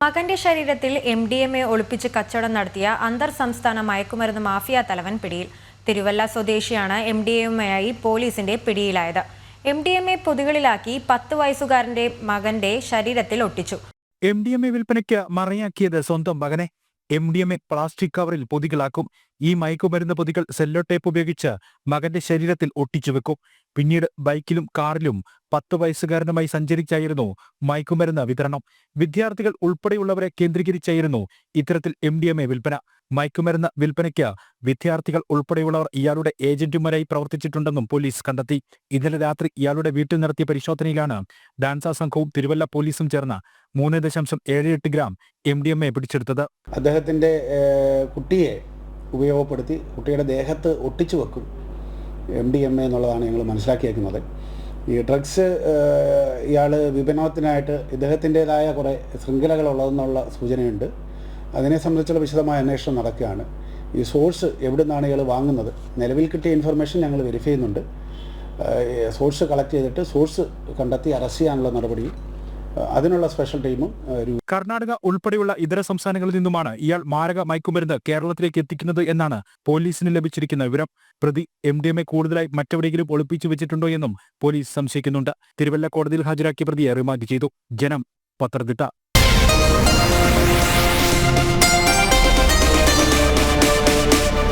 മകന്റെ ശരീരത്തിൽ M D M A ഒളിപ്പിച്ച് കച്ചവടം നടത്തിയ അന്തർ സംസ്ഥാന മയക്കുമരുന്ന് മാഫിയ തലവൻ പിടിയിൽ. തിരുവല്ല സ്വദേശിയാണ് എം ഡി എം എയായി പോലീസിന്റെ പിടിയിലായത്. എം ഡി എം എ പൊതികളിലാക്കി പത്ത് വയസ്സുകാരന്റെ മകന്റെ ശരീരത്തിൽ ഒട്ടിച്ചു. എം ഡി എം എ വിൽപ്പനയ്ക്ക് മറയാക്കിയത് സ്വന്തം മകനെ. M D M A plastic കവറിൽ പൊതികളാക്കും. ഈ മയക്കുമരുന്ന് പൊതികൾ സെല്ലോ ടേപ്പ് ഉപയോഗിച്ച് മകന്റെ ശരീരത്തിൽ ഒട്ടിച്ചു വെക്കും. പിന്നീട് ബൈക്കിലും കാറിലും പത്ത് വയസ്സുകാരനുമായി സഞ്ചരിച്ചായിരുന്നു മയക്കുമരുന്ന് വിതരണം. വിദ്യാർത്ഥികൾ ഉൾപ്പെടെയുള്ളവരെ കേന്ദ്രീകരിച്ചായിരുന്നു ഇത്തരത്തിൽ എം ഡി എം എ വിൽപ്പന. മയക്കുമരുന്ന് വിൽപ്പനയ്ക്ക് വിദ്യാർത്ഥികൾ ഉൾപ്പെടെയുള്ളവർ ഇയാളുടെ ഏജന്റുമാരായി പ്രവർത്തിച്ചിട്ടുണ്ടെന്നും പോലീസ് കണ്ടെത്തി. ഇന്നലെ രാത്രി ഇയാളുടെ വീട്ടിൽ നടത്തിയ പരിശോധനയിലാണ് ഡാൻസ സംഘവും തിരുവല്ല പോലീസും ചേർന്ന് മൂന്ന് ദശാംശം ഏഴ് എട്ട് gram M D M A പിടിച്ചെടുത്തത്. അദ്ദേഹത്തിന്റെ കുട്ടിയെ ഉപയോഗപ്പെടുത്തി കുട്ടിയുടെ ദേഹത്ത് ഒട്ടിച്ചു വെക്കും. എം ഡി എം എ എന്നുള്ളതാണ് ഞങ്ങൾ മനസ്സിലാക്കിയേക്കുന്നത്. ഈ ഡ്രഗ്സ് ഇയാൾ വിപണനത്തിനായിട്ട് ഇദ്ദേഹത്തിന്റെതായ കുറേ ശൃംഖലകളുള്ളതെന്നുള്ള സൂചനയുണ്ട്. അതിനെ സംബന്ധിച്ചുള്ള വിശദമായ അന്വേഷണം നടക്കുകയാണ്. ഈ സോഴ്സ് എവിടെ നിന്നാണ് ഇയാൾ വാങ്ങുന്നത്? നിലവിൽ കിട്ടിയ ഇൻഫർമേഷൻ ഞങ്ങൾ വെരിഫൈ ചെയ്യുന്നുണ്ട്. സോഴ്സ് കളക്ട് ചെയ്തിട്ട് സോഴ്സ് കണ്ടെത്തി അറസ്റ്റ് ചെയ്യാനുള്ള നടപടിയും ഏഹ്, അതിനുള്ള സ്പെഷ്യൽ ടീമും കർണാടക ഉൾപ്പെടെയുള്ള ഇതര സംസ്ഥാനങ്ങളിൽ നിന്നുമാണ് ഇയാൾ മാരക മയക്കുമരുന്ന് കേരളത്തിലേക്ക് എത്തിക്കുന്നത് എന്നാണ് പോലീസിന് ലഭിച്ചിരിക്കുന്ന വിവരം. പ്രതി എം ഡി എം എ കൂടുതലായി മറ്റെവിടെയെങ്കിലും ഒളിപ്പിച്ചു വെച്ചിട്ടുണ്ടോ എന്നും പോലീസ് സംശയിക്കുന്നുണ്ട്. തിരുവല്ല കോടതിയിൽ ഹാജരാക്കിയ പ്രതിയെ റിമാൻഡ് ചെയ്തു. ജനം പത്തനംതിട്ട.